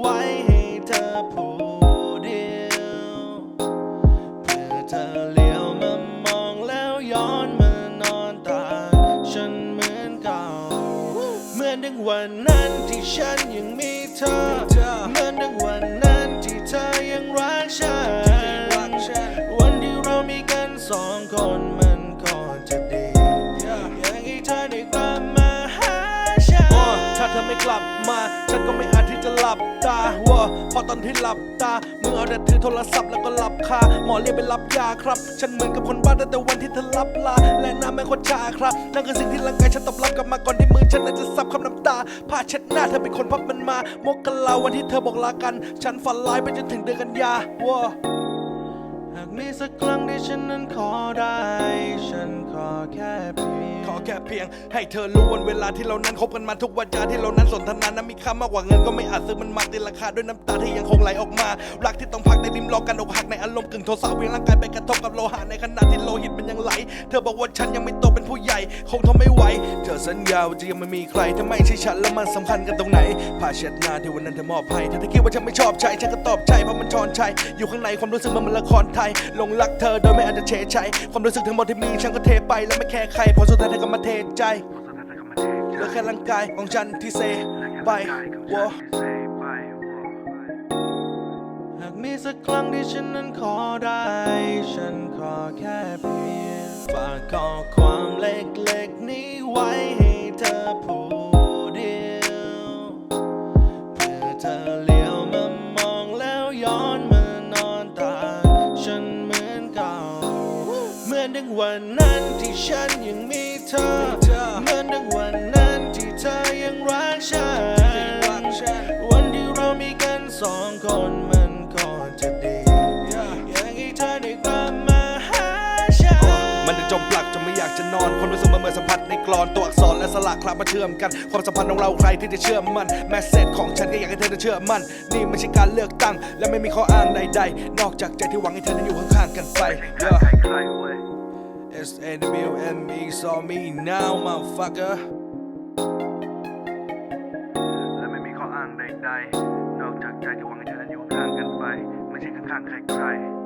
ไว้ให้เธอผู้เดียวเพื่อเธอเลี้ยวมามองแล้วย้อนมานอนตาฉันเหมือนเก่า เหมือนดังวันนั้นที่ฉันยังมีเธอ เหมือนดังวันนั้นที่เธอยังรักฉัน วันที่เรามีกันสองคนมัน ธอไม่กลับมาฉันก็ไม่อาจที่จะหลับตาว่าพราะตอนที่หลับตามึงเอาแต่ถือโทรศัพท์แล้วก็หลับคาหมอเรียกไปรับยาครับ ฉันเหมือนกับคนบ้าตั้งแต่วันที่เธอรับลาและน้ำแม่คตรชาครับนั่นคือสิ่งที่ร่างกายฉันตอบรับกลับมาก่อนที่มือฉันนั้นจะซับคำน้ำตาผ้าเช็ดหน้าเธอเป็นคนพับมันมามกกันลาวันที่เธอบอกลากัน ฉันฝันร้ายไปจนถึงเดือนกันยาว่าหากมีสักครั้งที่ฉันนั้นขอได้ ฉันขอแค่เพียง แค่เพียง ให้เธอรู้วันเวลาที่เรานั้นคบกันมาทุกวันจาที่เรานั้นสนทนานั้นมีค่ามากกว่าเงินก็ไม่อาจซื้อมันมาตีราคาด้วยน้ำตาที่ยังคงไหลออกมา รักที่ต้องพักในริมรอกันอกหักในอารมณ์กึ่งโทสะเวียงร่างกายไปกระทบกับโลหะในขณะที่โลหิตมันยังไหล เธอบอกว่าฉันยังไม่โตเป็นผู้ใหญ่ คงทนไม่ไหวเธอสัญญาว่าจะยังไม่มีใครถ้าไม่ใช่ฉันแล้วมันสำคัญกันตรงไหนผ้าเช็ดหน้าที่วันนั้นเธอมอบให้เธอถ้าคิดว่าฉันไม่ชอบใจฉันก็ตอบใจเพราะมันชอนชัยอยู่ข้างในความรู้สึกมันเหมือนละครไทยหลงรักเธอโดยไม่อาจจะเฉยใจความรู้สึกทั้งหมดที่มีฉันก็เทไปแล้วไม่แคร์ใครพราะสุดท้ายเธอก็มาเทใจและแค่ร่างกายของฉันที่เซไปวอหากมีสักครั้งที่ฉันนั้นขอได้ ฉันขอแค่เพียงฝากข้อความเล็กๆนี้ไว้ วันนั้นที่ฉันยังมีเธอเหมือนดังวันนั้นที่เธอยังรักฉัน วันที่เรามีกันสองคนมันก็จะดีอยากให้เธอได้กลับมาหาฉัน มันจะจมปลักจนไม่อยากจะนอนความรู้สึกมันเหมือนสัมผัสในกรอนตัวอักษรและสลักคลับมาเชื่อมกัน ความสัมพันธ์ของเราใครที่จะเชื่อมันแมสเซจของฉันก็อยากให้เธอได้เชื่อมัน นี่ไม่ใช่การเลือกตั้ง และไม่มีข้ออ้างใด ๆ นอกจากใจที่หวังให้เธอนั้นอยู่ข้างๆกันไป yeah. It's NWME, saw me now, motherfucker และไม่มีข้ออ้างใดๆ นอกจากใจที่หวังให้เธอนั้นอยู่ข้างกันไป ไม่ใช่ข้างๆใครๆ